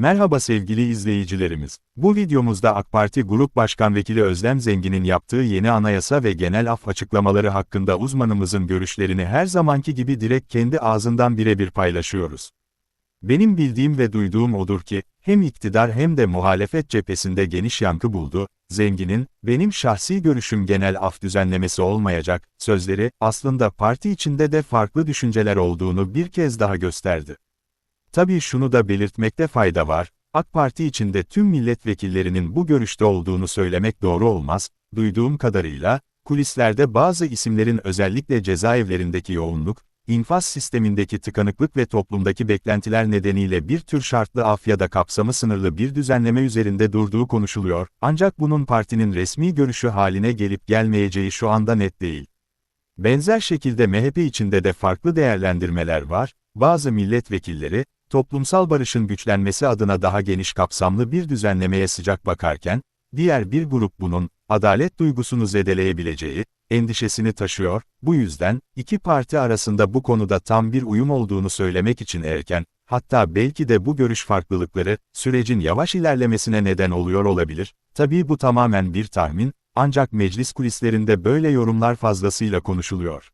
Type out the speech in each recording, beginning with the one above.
Merhaba sevgili izleyicilerimiz. Bu videomuzda AK Parti Grup Başkan Vekili Özlem Zengin'in yaptığı yeni anayasa ve genel af açıklamaları hakkında uzmanımızın görüşlerini her zamanki gibi direkt kendi ağzından birebir paylaşıyoruz. Benim bildiğim ve duyduğum odur ki, hem iktidar hem de muhalefet cephesinde geniş yankı buldu, Zengin'in, benim şahsi görüşüm genel af düzenlemesi olmayacak, sözleri, aslında parti içinde de farklı düşünceler olduğunu bir kez daha gösterdi. Tabii şunu da belirtmekte fayda var, AK Parti içinde tüm milletvekillerinin bu görüşte olduğunu söylemek doğru olmaz, duyduğum kadarıyla, kulislerde bazı isimlerin özellikle cezaevlerindeki yoğunluk, infaz sistemindeki tıkanıklık ve toplumdaki beklentiler nedeniyle bir tür şartlı af ya da kapsamı sınırlı bir düzenleme üzerinde durduğu konuşuluyor, ancak bunun partinin resmi görüşü haline gelip gelmeyeceği şu anda net değil. Benzer şekilde MHP içinde de farklı değerlendirmeler var, bazı milletvekilleri, toplumsal barışın güçlenmesi adına daha geniş kapsamlı bir düzenlemeye sıcak bakarken, diğer bir grup bunun, adalet duygusunu zedeleyebileceği, endişesini taşıyor, bu yüzden, iki parti arasında bu konuda tam bir uyum olduğunu söylemek için erken, hatta belki de bu görüş farklılıkları, sürecin yavaş ilerlemesine neden oluyor olabilir, tabii bu tamamen bir tahmin, ancak meclis kulislerinde böyle yorumlar fazlasıyla konuşuluyor.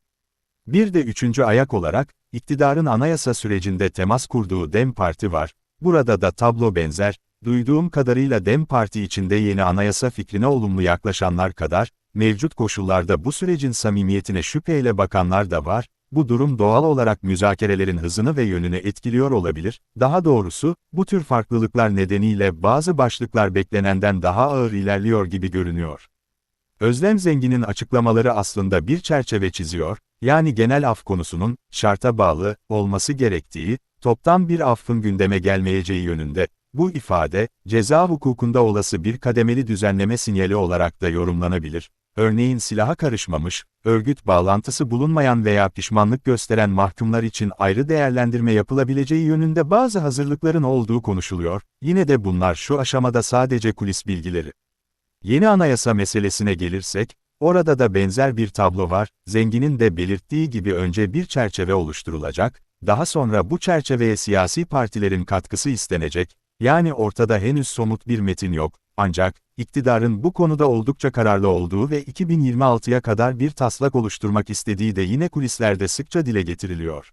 Bir de üçüncü ayak olarak, iktidarın anayasa sürecinde temas kurduğu DEM Parti var, burada da tablo benzer, duyduğum kadarıyla DEM Parti içinde yeni anayasa fikrine olumlu yaklaşanlar kadar, mevcut koşullarda bu sürecin samimiyetine şüpheyle bakanlar da var, bu durum doğal olarak müzakerelerin hızını ve yönünü etkiliyor olabilir, daha doğrusu, bu tür farklılıklar nedeniyle bazı başlıklar beklenenden daha ağır ilerliyor gibi görünüyor. Özlem Zengin'in açıklamaları aslında bir çerçeve çiziyor, yani genel af konusunun, şarta bağlı, olması gerektiği, toptan bir affın gündeme gelmeyeceği yönünde. Bu ifade, ceza hukukunda olası bir kademeli düzenleme sinyali olarak da yorumlanabilir. Örneğin silaha karışmamış, örgüt bağlantısı bulunmayan veya pişmanlık gösteren mahkumlar için ayrı değerlendirme yapılabileceği yönünde bazı hazırlıkların olduğu konuşuluyor, yine de bunlar şu aşamada sadece kulis bilgileri. Yeni anayasa meselesine gelirsek, orada da benzer bir tablo var, zenginin de belirttiği gibi önce bir çerçeve oluşturulacak, daha sonra bu çerçeveye siyasi partilerin katkısı istenecek, yani ortada henüz somut bir metin yok, ancak, iktidarın bu konuda oldukça kararlı olduğu ve 2026'ya kadar bir taslak oluşturmak istediği de yine kulislerde sıkça dile getiriliyor.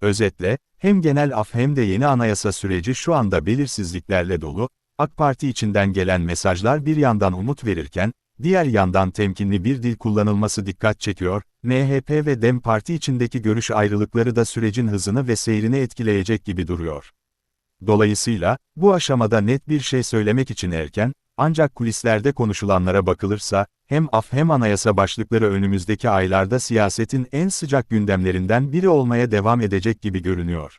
Özetle, hem genel af hem de yeni anayasa süreci şu anda belirsizliklerle dolu, AK Parti içinden gelen mesajlar bir yandan umut verirken, diğer yandan temkinli bir dil kullanılması dikkat çekiyor, MHP ve DEM Parti içindeki görüş ayrılıkları da sürecin hızını ve seyrini etkileyecek gibi duruyor. Dolayısıyla, bu aşamada net bir şey söylemek için erken, ancak kulislerde konuşulanlara bakılırsa, hem af hem anayasa başlıkları önümüzdeki aylarda siyasetin en sıcak gündemlerinden biri olmaya devam edecek gibi görünüyor.